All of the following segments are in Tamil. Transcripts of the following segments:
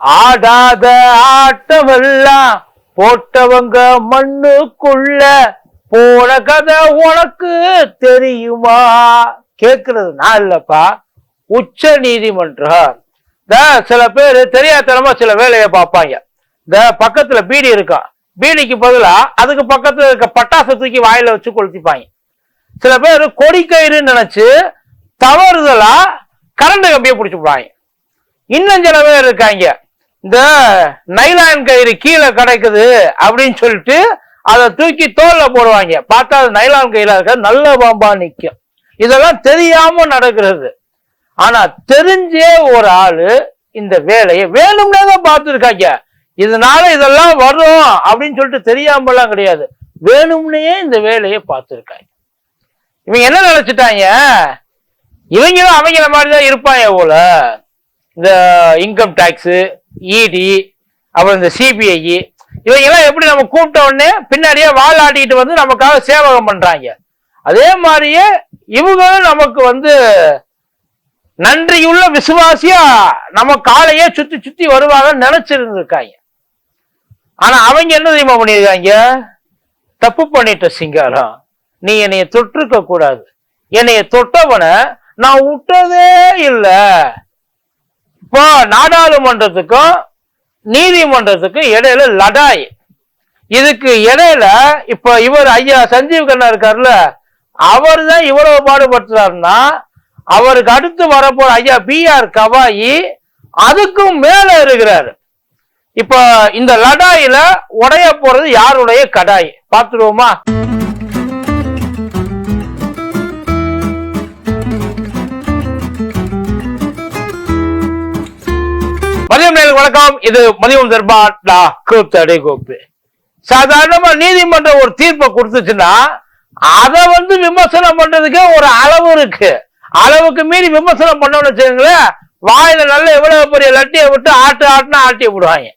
ஆடாத ஆட்டமெல்லாம் போட்டவங்க மண்ணுக்குள்ள போன கதை உனக்கு தெரியுமா? கேக்குறது நான் இல்லப்பா. உச்ச நீதிமன்றம். இந்த சில பேர் தெரியாதனமா சில வேலையை பார்ப்பாங்க. இந்த பக்கத்துல பீடி இருக்கும் பீடிக்கு பதிலா அதுக்கு பக்கத்துல இருக்க பட்டாசு தூக்கி வாயில வச்சு கொளுத்திப்பாங்க. சில பேர் கொடி நினைச்சு தவறுதலா கரண்ட் கம்பியை பிடிச்சி போடுவாங்க இன்னும் சில பேர் இருக்காங்க. இந்த நைலான் கயிறு கீழே கிடைக்குது அப்படின்னு சொல்லிட்டு அதை தூக்கி தோல்ல போடுவாங்க. பார்த்தா அது நைலான் கயிறா இருக்க நல்ல பாம்பா நிற்கும் இதெல்லாம் தெரியாம நடக்கிறது. ஆனா தெரிஞ்சே ஒரு ஆளு இந்த வேலையை வேணும்னே தான் பார்த்துருக்காங்க. இதனால இதெல்லாம் வரும் அப்படின்னு சொல்லிட்டு தெரியாமலாம் கிடையாது. வேணும்னே இந்த வேலையை பார்த்துருக்காங்க. இவங்க என்ன நினைச்சிட்டாங்க? இவங்களும் அவங்கள மாதிரி தான் இருப்பாங்க போல. இந்த இன்கம் டேக்ஸு இடி அப்புறம் இந்த சிபிஐ இவங்க எல்லாம் எப்படி நம்ம கூப்பிட்ட உடனே பின்னாடியே வால் வந்து நமக்காக சேவகம் பண்றாங்க. அதே மாதிரியே இவங்களும் நமக்கு வந்து நன்றியுள்ள விசுவாசியா நம்ம காலையே சுத்தி சுத்தி வருவாங்கன்னு நினைச்சிருந்துருக்காங்க. ஆனா அவங்க என்ன தெரியுமா பண்ணியிருக்காங்க? தப்பு பண்ணிட்ட சிங்காரம். நீ என்னைய தொட்டிருக்க கூடாது என்னைய தொட்டவனை நான் விட்டதே இல்லை. இப்போ நாடாளுமன்றத்துக்கும் நீதிமன்றத்துக்கும் இடையில லடாய். இதுக்கு இடையில இப்ப இவர் ஐயா சஞ்சீவ் கண்ணா இருக்காருல்ல அவர் தான் இவ்வளவு பாடுபடுத்துறாருன்னா அவருக்கு அடுத்து வரப்போற ஐயா பி ஆர் கவாயி அதுக்கும் மேல இருக்கிறாரு. இப்ப இந்த லடாயில உடைய போறது யாருடைய கடாய்? பார்த்துருவோமா? மதியம் நேயர்களுக்கு வணக்கம். இது மதியம் தர்பார் டா கூத்தடி கோப்பு சாதாரணமா நீதிமன்றம் ஒரு தீர்ப்பை கொடுத்துச்சுன்னா அதை வந்து விமர்சனம் பண்றதுக்கே ஒரு அளவு இருக்கு. அளவுக்கு மீறி விமர்சனம் பண்ணோம்னு வச்சுக்கோங்களேன் வாயில நல்ல எவ்வளவு பெரிய லட்டியை விட்டு ஆட்டு ஆட்டுனா ஆட்டி விடுவாங்க.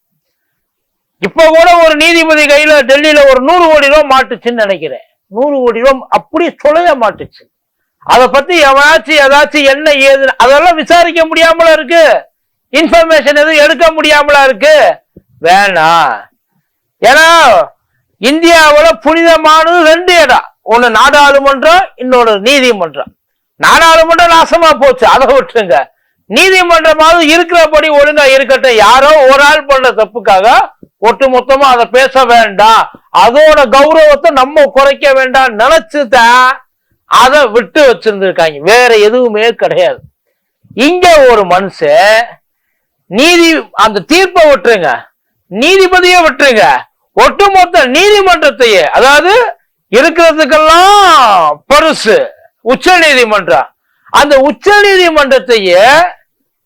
இப்ப கூட ஒரு நீதிபதி கையில டெல்லியில ஒரு நூறு கோடி ரூபா மாட்டுச்சுன்னு நினைக்கிறேன். நூறு கோடி ரூபா அப்படி சொல்லைய மாட்டுச்சு. அதை பத்தி எவனாச்சும் ஏதாச்சும் என்ன ஏது அதெல்லாம் விசாரிக்க முடியாமல இருக்கு. இன்ஃபர்மேஷன் எதுவும் எடுக்க முடியாமலா இருக்கு? வேணாம் ஏன்னா இந்தியாவில் புனிதமானது ரெண்டு இடம். ஒன்று நாடாளுமன்றம் இன்னொன்று நீதிமன்றம். நாடாளுமன்றம் நாசமா போச்சு அதை விட்டுருங்க. நீதிமன்றமாவது இருக்கிறபடி ஒழுங்கா இருக்கட்டும். யாரோ ஒரு ஆள் பண்ற தப்புக்காக ஒட்டு மொத்தமா அதை பேச வேண்டாம். அதோட கௌரவத்தை நம்ம குறைக்க வேண்டாம் நினைச்சுதான் அதை விட்டு வச்சிருந்திருக்காங்க. வேற எதுவுமே கிடையாது. இங்க ஒரு மனுஷன் நீதி அந்த தீர்ப்பை விட்டுருங்க. நீதிபதியை விட்டுருங்க. ஒட்டுமொத்த நீதிமன்றத்தையே அதாவது இருக்கிறதுக்கெல்லாம் பெருசு உச்ச நீதிமன்றம். அந்த உச்ச நீதிமன்றத்தையே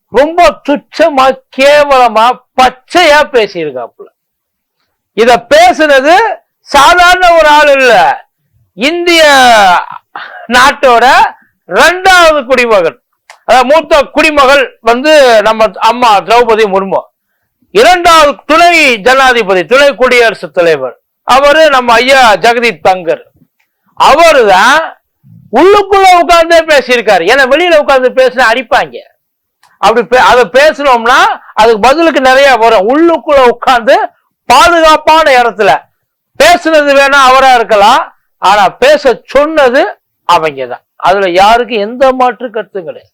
ரொம்ப துச்சமா கேவலமா பச்சையா பேசியிருக்காப்புல. இத பேசுனது சாதாரண ஒரு ஆள் இல்ல. இந்திய நாட்டோட ரெண்டாவது குடிமகன். மூத்த குடிமகள் வந்து நம்ம அம்மா திரௌபதி முர்மு. இரண்டாவது துணை ஜனாதிபதி துணை குடியரசுத் தலைவர். அவரு நம்ம ஐயா ஜெகதீப் தங்கர். அவரு தான் உள்ளுக்குள்ள உட்கார்ந்தே பேசியிருக்காரு. ஏன்னா வெளியில உட்கார்ந்து பேசினா அடிப்பாங்க. அப்படி பே- அதை பேசணும்னா அதுக்கு பதிலுக்கு நிறைய வரும். உள்ளுக்குள்ள உட்கார்ந்து பாதுகாப்பான இடத்துல பேசுனது வேணா அவரா இருக்கலாம். ஆனா பேச சொன்னது அவங்க தான். அதுல யாருக்கும் எந்த மாற்று கருத்தும் கிடையாது.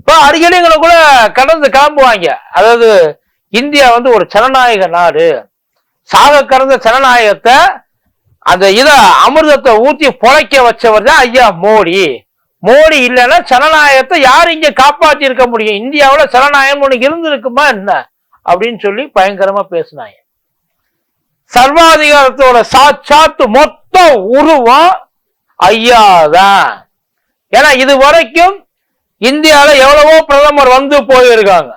இப்போ அடிக்கடி கூட கடந்து கிளம்புவாங்க. அதாவது இந்தியா வந்து ஒரு ஜனநாயக நாடு. சாக கறந்த ஜனநாயகத்தை அந்த இதை அமிர்தத்தை ஊற்றி பொழைக்க வச்சவர் தான் ஐயா மோடி. மோடி இல்லைன்னா ஜனநாயகத்தை யார் இங்கே காப்பாற்றியிருக்க இருக்க முடியும்? இந்தியாவில் ஜனநாயகம் ஒன்று இருந்திருக்குமா என்ன? அப்படின்னு சொல்லி பயங்கரமா பேசினாங்க. சர்வாதிகாரத்தோட சாட்சாத்து மொத்த உருவம் ஐயா தான் ஏன்னா இது வரைக்கும் இந்தியாவில் எவ்வளவோ பிரதமர் வந்து போயிருக்காங்க.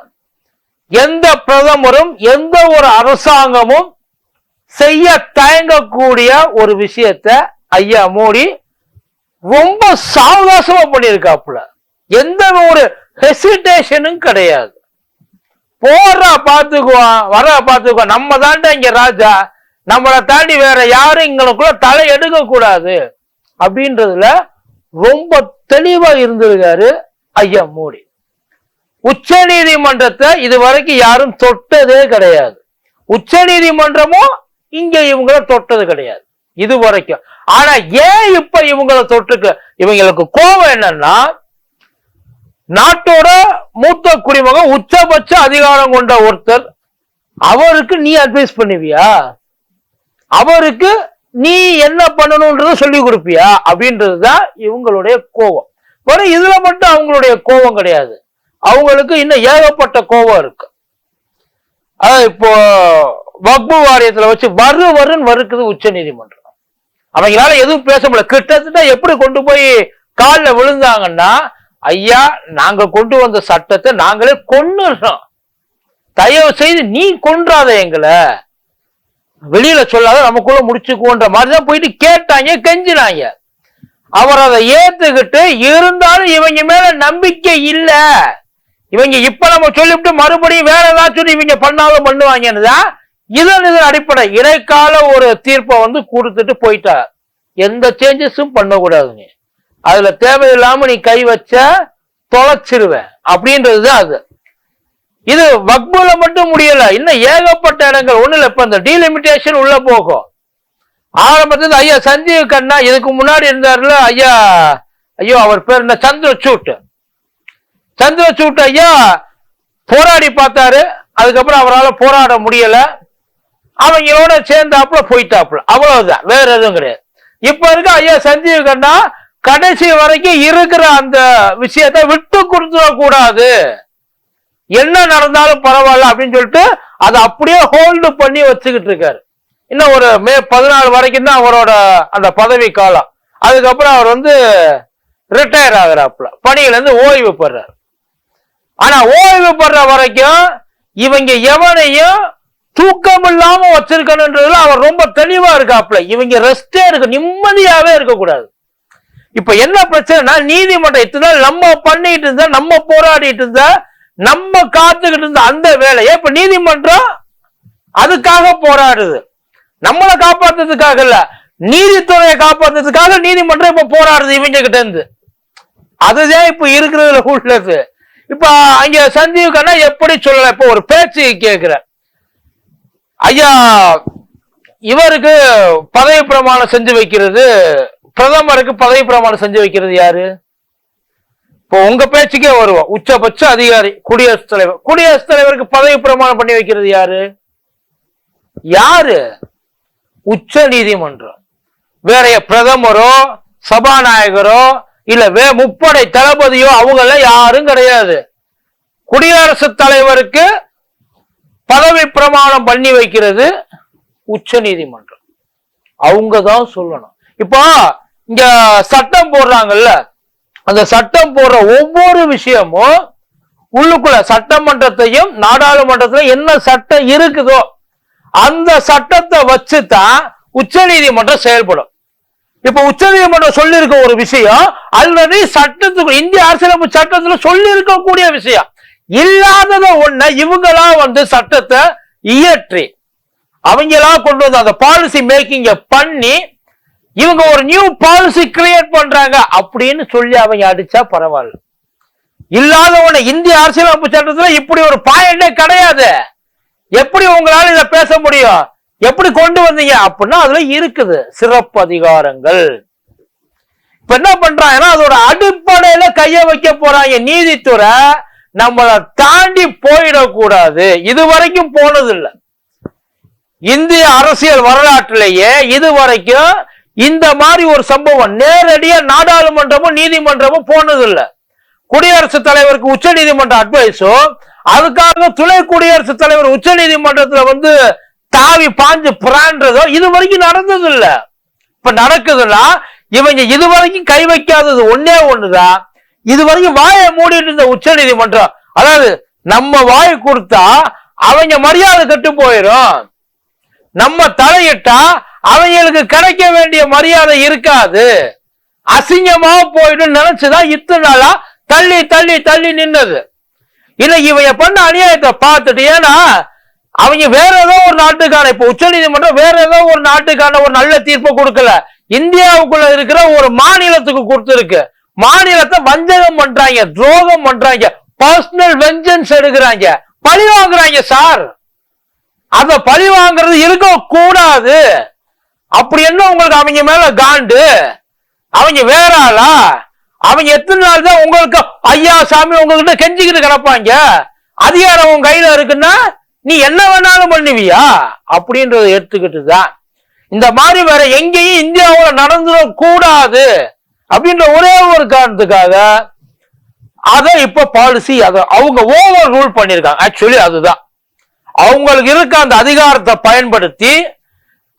எந்த பிரதமரும் எந்த ஒரு அரசாங்கமும் செய்ய தயங்கக்கூடிய ஒரு விஷயத்த ஐயா மோடி ரொம்ப சாவகாசமா பண்ணியிருக்காப்புல. எந்த ஒரு ஹெசிடேஷனும் கிடையாது. போற பாத்துக்குவான் வர பாத்துக்குவான் நம்ம தாண்டா இங்க ராஜா. நம்மளை தாண்டி வேற யாரும் இங்களுக்குள்ள தலை எடுக்க கூடாது அப்படின்றதுல ரொம்ப தெளிவா இருந்திருக்காரு ஐயா மோடி. உச்ச நீதிமன்றத்தை இது வரைக்கும் யாரும் தொட்டதே கிடையாது. உச்ச நீதிமன்றமும் இங்க இவங்கள தொட்டது கிடையாது. இது வரைக்கும் ஆனா ஏன் இப்ப இவங்கள தொட்டுக்கு இவங்களுக்கு கோபம் என்னன்னா நாட்டோட மூத்த குடிமகன் உச்சபட்ச அதிகாரம் கொண்ட ஒருத்தர் அவருக்கு நீ அட்வைஸ் பண்ணுவியா? அவருக்கு நீ என்ன பண்ணணும்ன்றத சொல்லி கொடுப்பியா? அப்படின்றதுதான் இவங்களுடைய கோபம். வெறும் இதுல மட்டும் அவங்களுடைய கோபம் கிடையாது. அவங்களுக்கு இன்னும் ஏகப்பட்ட கோபம் இருக்கு. அதாவது இப்போ வக்பு வாரியத்துல வச்சு வரு வருன்னு வருக்குது உச்ச நீதிமன்றம். அவங்களால எதுவும் பேச முடியல. கிட்டத்தட்ட எப்படி கொண்டு போய் காலில் விழுந்தாங்கன்னா ஐயா நாங்க கொண்டு வந்த சட்டத்தை நாங்களே கொன்னுறோம் தயவு செய்து நீ கொன்றாத எங்களை. வெளியில சொல்லாத நமக்குள்ள முடிச்சுக்குவோன்ற மாதிரிதான் போயிட்டு கேட்டாங்க கெஞ்சினாங்க. அவர் அதை ஏத்துக்கிட்டு இருந்தாலும் இவங்க மேல நம்பிக்கை இல்ல. இவங்க இப்ப நம்ம சொல்லிவிட்டு மறுபடியும் வேற ஏதாச்சும் இவங்க பண்ணாலும் பண்ணுவாங்கன்னுதான் இதன் இதன் அடிப்படை. இடைக்கால ஒரு தீர்ப்பை வந்து கொடுத்துட்டு போயிட்டார். எந்த சேஞ்சஸும் பண்ணக்கூடாதுங்க. அதுல தேவையில்லாம நீ கை வச்ச தொலைச்சிருவேன். அப்படின்றது அது. இது வக்புல மட்டும் முடியல. இன்னும் ஏகப்பட்ட இடங்கள். ஒண்ணு இல்ல இப்ப இந்த டீலிமிட்டேஷன் உள்ள போகும். ஆரம்பத்துல ஐயா சஞ்சீவ் கண்ணா இதுக்கு முன்னாடி இருந்தார்ல ஐயா ஐயோ அவர் பேர் என்ன? சந்திரசூட். சந்திரசூட் ஐயா போராடி பார்த்தாரு. அதுக்கப்புறம் அவரால் போராட முடியல. அவங்களோட சேர்ந்தாப்புல போயிட்டாப்புல. அவ்வளவுதான். வேற எதுவும் கிடையாது. இப்ப இருக்க ஐயா சஞ்சீவ் கண்ணா கடைசி வரைக்கும் இருக்கிற அந்த விஷயத்த விட்டு கொடுத்துட கூடாது என்ன நடந்தாலும் பரவாயில்ல அப்படின்னு சொல்லிட்டு அதை அப்படியே ஹோல்டு பண்ணி வச்சுக்கிட்டு இருக்காரு. இன்னும் ஒரு மே பதினாலு வரைக்கும் தான் அவரோட அந்த பதவி காலம். அதுக்கப்புறம் அவர் வந்து ரிட்டையர் ஆகிறாப்புல. பணியில இருந்து ஓய்வு பெறார். ஆனா ஓய்வு பெற வரைக்கும் இவங்க எவனையும் தூக்கம் இல்லாம வச்சிருக்கணுன்றதுல அவர் ரொம்ப தெளிவா இருக்காப்ல இவங்க ரெஸ்டே இருக்க நிம்மதியாவே இருக்கக்கூடாது. இப்ப என்ன பிரச்சனைனா நீதிமன்றம் இத்தனை நம்ம பண்ணிட்டு இருந்தா நம்ம போராடிட்டு இருந்தா நம்ம காத்துக்கிட்டு இருந்த அந்த வேலையை இப்ப நீதிமன்றம் அதுக்காக போராடுது. நம்மளை காப்பாத்துறதுக்காக இல்ல நீதித்துறையை காப்பாத்துறதுக்காக நீதிமன்றம் இப்ப போராடுது இவங்க கிட்ட இருந்து. அதுதான் இப்ப இருக்கிறதுல உள்ளது. இப்ப அங்க சஞ்சீவ் கண்ணா எப்படி சொல்லல இப்ப ஒரு பேச்சு கேக்குற ஐயா இவருக்கு பதவி பிரமாணம் செஞ்சு வைக்கிறது பிரதமருக்கு பதவி பிரமாணம் செஞ்சு வைக்கிறது யாரு? இப்போ உங்க பேச்சுக்கே வருவோம். உச்சபட்ச அதிகாரி குடியரசுத் தலைவர். குடியரசுத் தலைவருக்கு பதவி பிரமாணம் பண்ணி வைக்கிறது யாரு? யாரு? உச்ச நீதிமன்றம். வேறைய பிரதமரோ சபாநாயகரோ இல்ல வே முப்படை தளபதியோ அவங்கள யாரும் கிடையாது. குடியரசுத் தலைவருக்கு பதவி பிரமாணம் பண்ணி வைக்கிறது உச்ச நீதிமன்றம். அவங்க தான் சொல்லணும். இப்போ இங்க சட்டம் போடுறாங்கல்ல அந்த சட்டம் போடுற ஒவ்வொரு விஷயமும் உள்ளுக்குள்ள சட்டமன்றத்தையும் நாடாளுமன்றத்திலும் என்ன சட்டம் இருக்குதோ அந்த சட்டத்தை வச்சு தான் உச்ச நீதிமன்றம் செயல்படும். இப்ப உச்ச நீதிமன்றம் சொல்லியிருக்க ஒரு விஷயம் ஆல்ரெடி சட்டத்துக்கு இந்திய அரசியலமைப்பு சட்டத்துல சொல்லி இருக்கக்கூடிய விஷயம். இல்லாதத ஒண்ண இவங்களா வந்து சட்டத்தை இயற்றி அவங்களா கொண்டு வந்து அந்த பாலிசி மேக்கிங்க பண்ணி இவங்க ஒரு நியூ பாலிசி கிரியேட் பண்றாங்க அப்படின்னு சொல்லி அவங்க அடிச்சா பரவாயில்ல. இல்லாத ஒண்ணு இந்திய அரசியலமைப்பு சட்டத்துல இப்படி ஒரு பாயிண்டே கிடையாது. எப்படி உங்களால இதை பேச முடியும்? எப்படி கொண்டு வந்தீங்க? அப்படின்னா அதுல இருக்குது சிறப்பு அதிகாரங்கள். இப்ப என்ன பண்றாங்கன்னா அதோட அடிப்படையில கைய வைக்க போறாங்க நீதித்துறை. நம்மளை தாண்டி போயிடக்கூடாது. இது வரைக்கும் போனது இல்லை இந்திய அரசியல் வரலாற்றிலேயே இது வரைக்கும் இந்த மாதிரி ஒரு சம்பவம் நேரடியா நாடாளுமன்றமும் நீதிமன்றமும் போனது இல்ல குடியரசுத் தலைவருக்கு உச்ச நீதிமன்ற அட்வைஸும் அதுக்காக துணை குடியரசுத் தலைவர் உச்ச நீதிமன்றத்துல வந்து தாவி பாஞ்சு புறான்றதோ இது வரைக்கும் நடந்தது இல்ல இப்ப நடக்குதுன்னா இவங்க இது வரைக்கும் கை வைக்காதது ஒன்னே ஒண்ணுதான். இது வரைக்கும் வாயை மூடிட்டு இருந்த உச்ச நீதிமன்றம் அதாவது நம்ம வாய் கொடுத்தா அவங்க மரியாதை கெட்டு போயிடும் நம்ம தலையிட்டா அவங்களுக்கு கிடைக்க வேண்டிய மரியாதை இருக்காது. அசிங்கமா போயிடும் நினைச்சுதான் இத்தனை நாளா தள்ளி தள்ளி தள்ளி நின்னது. இல்ல இவைய பண்ண அநியாயத்தை பார்த்துட்டு ஏன்னா அவங்க வேற ஏதோ ஒரு நாட்டுக்கான இப்ப உச்ச நீதிமன்றம் வேற ஏதோ ஒரு நாட்டுக்கான ஒரு நல்ல தீர்ப்பை கொடுக்கல. இந்தியாவுக்குள்ள இருக்கிற ஒரு மாநிலத்துக்கு கொடுத்துருக்கு. மாநிலத்தை வஞ்சகம் பண்றாங்க துரோகம் பண்றாங்க பர்சனல் வெஞ்சன்ஸ் எடுக்கிறாங்க. பழி வாங்குறாங்க சார் அத பழி வாங்குறது இருக்க கூடாது அப்படி என்ன உங்களுக்கு அவங்க மேல காண்டு? அவங்க வேற ஆளா? அவங்க எத்தனை நாள் தான் உங்களுக்கு ஐயா சாமி உங்ககிட்ட கெஞ்சிக்கிட்டு கிடப்பாங்க? அதிகாரம் உன் கையில இருக்குன்னா நீ என்ன வேணாலும் பண்ணுவியா? அப்படின்றத எடுத்துக்கிட்டு தான். இந்த மாதிரி வேற எங்கேயும் இந்தியாவில் நடந்துட கூடாது. அப்படின்ற ஒரே ஒரு காரணத்துக்காக அதை இப்ப பாலிசி அதை அவங்க ஓவர் ரூல் பண்ணியிருக்காங்க. ஆக்சுவலி அதுதான். அவங்களுக்கு இருக்க அந்த அதிகாரத்தை பயன்படுத்தி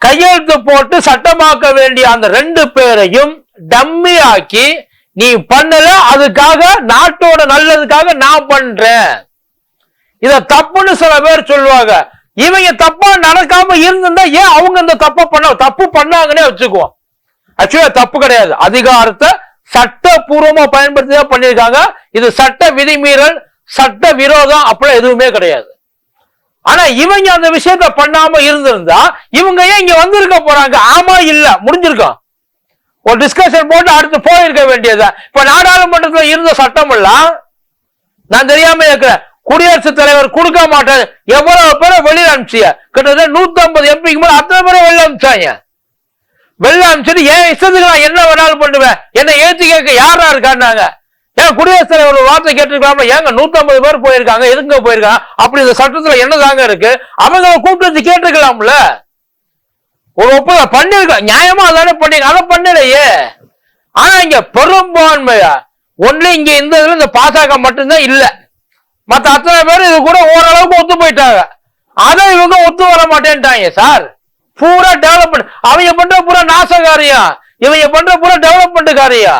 கையெழுத்து போட்டு சட்டமாக்க வேண்டிய அந்த ரெண்டு பேரையும் டம்மி ஆக்கி நீ பண்ணல அதுக்காக நாட்டோட நல்லதுக்காக நான் பண்றேன். இத தப்புன்னு சில பேர் சொல்லுவாங்க. இவங்க தப்பா நடக்காம இருந்திருந்தா ஏன் அவங்க இந்த தப்பை பண்ண தப்பு பண்ணாங்கன்னே வச்சுக்குவோம். ஆக்சுவலா தப்பு கிடையாது. அதிகாரத்தை சட்டபூர்வமா பயன்படுத்தி தான் பண்ணியிருக்காங்க. இது சட்ட விதிமீறல் சட்ட விரோதம் அப்படிலாம் எதுவுமே கிடையாது. ஆனா இவங்க அந்த விஷயத்த பண்ணாம இருந்திருந்தா இவங்க ஏன் இங்க வந்திருக்க போறாங்க? ஆமா இல்ல முடிஞ்சிருக்கான் ஒரு டிஸ்கஷன் போட்டு அடுத்து போயிருக்க வேண்டியது இப்ப நாடாளுமன்றத்தில் இருந்த சட்டம் எல்லாம் நான் தெரியாம இருக்கிறேன் குடியரசுத் தலைவர் கொடுக்க மாட்டாரு. எவ்வளவு பேரை வெளியில் அனுப்பிச்சிய? கிட்டத்தட்ட நூத்தி ஐம்பது எம்பிக்கு மேல அத்தனை பேரை வெளில அனுப்பிச்சாங்க. வெளில அனுப்பிச்சிட்டு ஏன் இஷ்டத்துக்கு நான் என்ன வேணாலும் பண்ணுவேன்? என்ன ஏத்தி கேட்க யாரா இருக்கான்னாங்க. ஏன் குடியரசுத் தலைவர் ஒரு வார்த்தை கேட்டிருக்கலாமா ஏங்க நூத்தி ஐம்பது பேர் போயிருக்காங்க. எதுங்க போயிருக்காங்க? அப்படி இந்த சட்டத்துல என்னதாங்க இருக்கு? அவங்க கூப்பிட்டு வந்து கேட்டிருக்கலாம்ல. ஒரு ஒப்பந்தம் பண்ணிருக்க நியாயமா அதானே பண்ணீங்க அதை பண்ணலையே. ஆனா இங்க பெரும்பான்மையா ஒண்ணு இங்க இந்த இதுல இந்த பாசக மட்டும்தான் இல்ல. மத்த அத்தனை பேர் இது கூட ஓரளவுக்கு ஒத்து போயிட்டாங்க. அதை இவங்க ஒத்து வர மாட்டேன்ட்டாங்க சார் பூரா டெவலப்மெண்ட் அவங்க பண்ற பூரா நாசகாரியம் இவங்க பண்ற பூரா டெவலப்மெண்ட் காரியா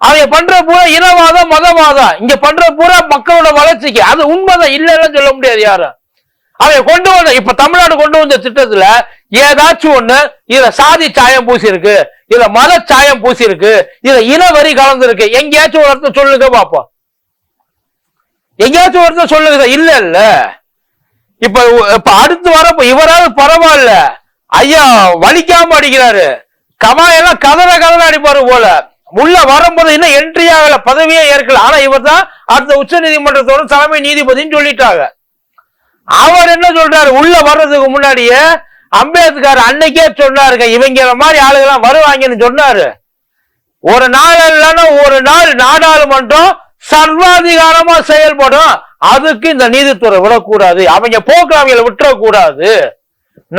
அவங்க பண்ற பூரா இனவாதம் மதவாதம். இங்க பண்ற பூரா மக்களோட வளர்ச்சிக்கு. அது உண்மைதான் இல்லைன்னு சொல்ல முடியாது யாரும். அவங்க கொண்டு வந்த இப்ப தமிழ்நாடு கொண்டு வந்த திட்டத்துல ஏதாச்சும் ஒண்ணு இதுல சாதி சாயம் பூசி இருக்கு இதுல மத சாயம் பூசி இருக்கு இதுல இனவரி கலந்து இருக்கு எங்கேயாச்சும் ஒரு இடத்துல சொல்லுங்க பாப்போம். எங்கேயாச்சும் ஒருத்தர் சொல்லுங்க. இல்ல இல்ல. இப்ப இப்ப அடுத்து வர இவராவது பரவாயில்ல. ஐயா வலிக்காம அடிக்கிறாரு. கமாயெல்லாம் கதற கதற அடிப்பாரு போல. உள்ள வரும்போது இன்னும் என்ட்ரி ஆகல. பதவியே ஏற்கல. ஆனா இவர் தான் அடுத்த உச்ச நீதிமன்றத்தோட தலைமை நீதிபதினு சொல்லிட்டாங்க. அவர் என்ன சொல்றாரு? உள்ள வர்றதுக்கு முன்னாடியே அம்பேத்கர் அன்னைக்கே சொன்னாருங்க இவங்க மாதிரி ஆளுங்கெல்லாம் வருவாங்கன்னு சொன்னாரு. ஒரு நாள் இல்லைன்னா ஒரு நாள் நாடாளுமன்றம் சர்வாதிகாரமா செயல்படும். அதுக்கு இந்த நீதித்துறை விடக்கூடாது. அவங்க போக்கு அவங்கள விட்டுறக்கூடாது.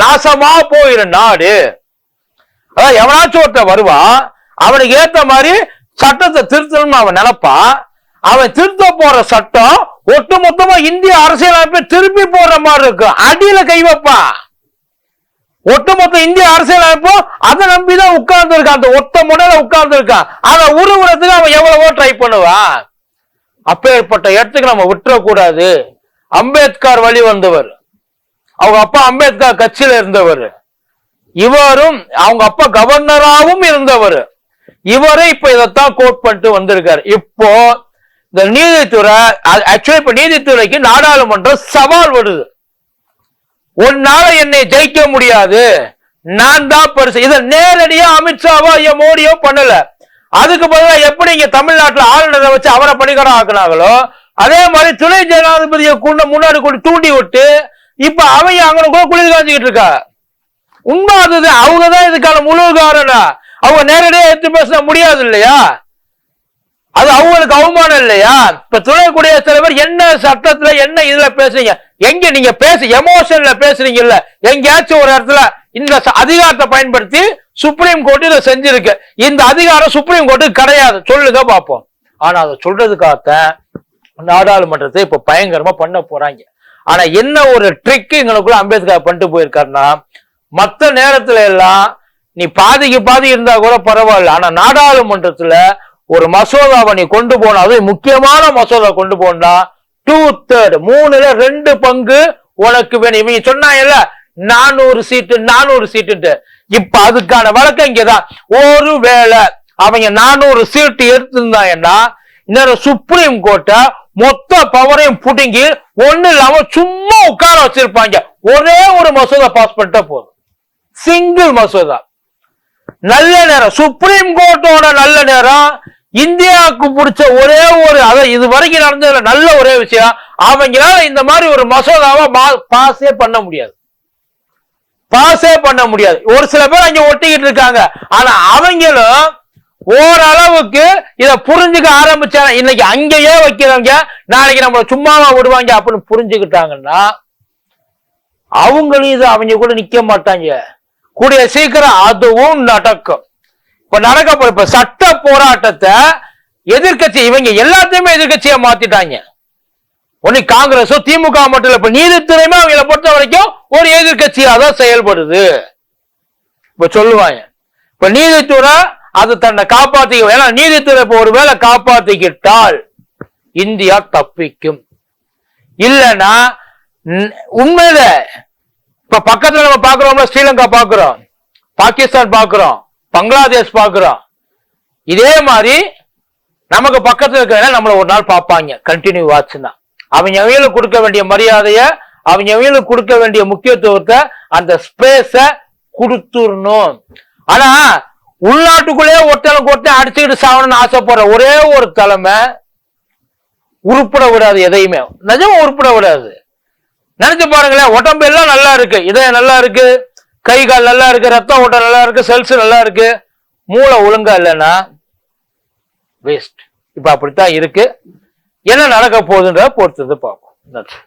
நாசமா போயிரு நாடு. அதான் எவனாச்சும் ஒருத்தன் வருவான் அவனுக்கு ஏத்த மாதிரி சட்டத்தை திருத்தணும்னு அவன் நினைப்பான். அவன் திருத்த போற சட்டம் ஒட்டு மொத்தமா இந்திய அரசியலமைப்பை திருப்பி போடுற மாதிரி இருக்கும். அடியில கை வைப்பான். ஒட்டுமொத்த இந்திய அரசியலமைப்பும் அதை நம்பிதான் உட்கார்ந்து இருக்கான் அந்த ஒத்த முனையில உட்கார்ந்து இருக்கான் அதை உருவுறதுக்கு அவன் எவ்வளவோ ட்ரை பண்ணுவான் அப்பேற்பட்ட இடத்துக்கு நம்ம விட்டுறக்கூடாது. அம்பேத்கர் வழி வந்தவர். அவங்க அப்பா அம்பேத்கர் கட்சியில இருந்தவர். இவரும் அவங்க அப்பா கவர்னராகவும் இருந்தவர். இவரே இப்ப இதைத்தான் கோட் பண்ணிட்டு வந்திருக்காரு. இப்போ இந்த நீதித்துறை ஆக்சுவலி இப்ப நீதித்துறைக்கு நாடாளுமன்றம் சவால் வருது உன்னால என்னை ஜெயிக்க முடியாது. நான் தான் பெருசு. இதை நேரடியா அமித்ஷாவோ என் மோடியோ பண்ணல. அதுக்கு பதிலாக எப்படி இங்க தமிழ்நாட்டுல ஆளுநரை வச்சு அவரை பணிகரம் ஆக்குனாங்களோ அதே மாதிரி துணை ஜனாதிபதியை கொண்டு முன்னாடி கொண்டு தூண்டி விட்டு இப்ப அவங்க அங்க கூட குளிர் காஞ்சிக்கிட்டு இருக்கா? உண்மை அதுதான் அவங்க தான் இதுக்கான முழு காரணம். அவங்க நேரடியா எடுத்து பேச முடியாது இல்லையா? அது அவங்களுக்கு அவமானம் இல்லையா? இப்ப துணை குடியரசுத் தலைவர் என்ன சட்டத்துல என்ன இதுல பேசுறீங்க? எங்க நீங்க பேச எமோஷன்ல பேசுறீங்க இல்ல எங்கேயாச்சும் ஒரு இடத்துல இந்த அதிகாரத்தை பயன்படுத்தி சுப்ரீம் கோர்ட் இதை செஞ்சிருக்கு. இந்த அதிகாரம் சுப்ரீம் கோர்ட்டுக்கு கிடையாது. சொல்லுங்க பார்ப்போம் ஆனா அதை சொல்றதுக்காகத்தான் நாடாளுமன்றத்தை இப்ப பயங்கரமா பண்ண போறாங்க. ஆனா என்ன ஒரு ட்ரிக் எங்களுக்குள்ள அம்பேத்கர் பண்ணிட்டு போயிருக்காருன்னா மத்த நேரத்துல எல்லாம் நீ பாதிக்கு பாதி இருந்தா கூட பரவாயில்ல. ஆனா நாடாளுமன்றத்துல ஒரு மசோதாவை நீ கொண்டு போன அதுவும் முக்கியமான மசோதா கொண்டு போனா டூ தேர்ட் மூணுல ரெண்டு பங்கு உனக்கு வேணும். இவங்க சொன்னாங்கல்ல நானூறு சீட்டு நானூறு சீட்டு இப்ப அதுக்கான வழக்கம் இங்கதான். ஒருவேளை அவங்க நானூறு சீட்டு எடுத்திருந்தாங்கன்னா இன்னொரு சுப்ரீம் கோர்ட்டை மொத்த பவரையும் புடுங்கி ஒண்ணு இல்லாம சும்மா உட்கார வச்சிருப்பாங்க. ஒரே ஒரு மசோதா பாஸ் பண்ணிட்டா போதும். சிங்கிள் மசோதா. நல்ல நேரம். சுப்ரீம் கோர்ட்டோட நல்ல நேரம். இந்தியாவுக்கு பிடிச்ச ஒரே ஒரு அதான் இது வரைக்கும் நடந்ததுல நல்ல ஒரே விஷயம் அவங்களால இந்த மாதிரி ஒரு மசோதாவை பாஸே பண்ண முடியாது. பாஸே பண்ண முடியாது. ஒரு சில பேர் அங்க ஒட்டிக்கிட்டு இருக்காங்க. ஆனா அவங்களும் ஓரளவுக்கு இதை புரிஞ்சுக்க ஆரம்பிச்சாங்க. இன்னைக்கு அங்கேயே வைக்கிறவங்க நாளைக்கு நம்ம சும்மாவா விடுவாங்க அப்படின்னு புரிஞ்சுக்கிட்டாங்கன்னா அவங்களும் இது அவங்க கூட நிக்க மாட்டாங்க. கூடிய சீக்கிரம் அதுவும் நடக்கும். இப்ப நடக்க போற இப்ப சட்ட போராட்டத்தை எதிர்க்கட்சி இவங்க எல்லாத்தையுமே எதிர்கட்சியா மாத்திட்டாங்க. ஒண்ணு காங்கிரஸோ திமுக மட்டும் இல்ல இப்ப நீதித்துறையுமே அவங்கள பொறுத்த வரைக்கும் ஒரு எதிர்கட்சியா தான் செயல்படுது. இப்ப சொல்லுவாங்க. இப்ப நீதித்துறை அது தன்னை காப்பாத்திக்க ஏன்னா நீதித்துறை இப்ப ஒருவேளை காப்பாத்திக்கிட்டால் இந்தியா தப்பிக்கும். இல்லைன்னா உண்மையில இப்ப பக்கத்துல நம்ம பாக்குறோம்ல ஸ்ரீலங்கா பாக்குறோம் பாகிஸ்தான் பாக்குறோம் பங்களாதேஷ் பார்க்குறோம். இதே மாதிரி நமக்கு பக்கத்தில் இருக்கிற நம்மளை ஒரு நாள் பார்ப்பாங்க. கண்டினியூ வாட்ச்னா அவங்க அவங்களுக்கு கொடுக்க வேண்டிய மரியாதையை அவங்க அவங்களுக்கு கொடுக்க வேண்டிய முக்கியத்துவத்தை அந்த ஸ்பேஸை கொடுத்துடணும். ஆனா உள்நாட்டுக்குள்ளேயே ஒருத்தனுக்கு ஒருத்தன் அடிச்சுக்கிட்டு சாகணும்னு ஆசைப்படுற ஒரே ஒரு தலைமை உருப்பிட விடாது எதையுமே. நிஜமும் உருப்பிட விடாது. நினைச்சு பாருங்களேன் உடம்பு எல்லாம் நல்லா இருக்கு. இதயம் நல்லா இருக்கு. கை கால் நல்லா இருக்கு ரத்த ஓட்டம் நல்லா இருக்கு செல்ஸ் நல்லா இருக்கு. மூளை ஒழுங்கா இல்லைன்னா வேஸ்ட் இப்ப அப்படித்தான் இருக்கு. என்ன நடக்க போகுதுன்றத பொறுத்தது பார்ப்போம். நன்றி.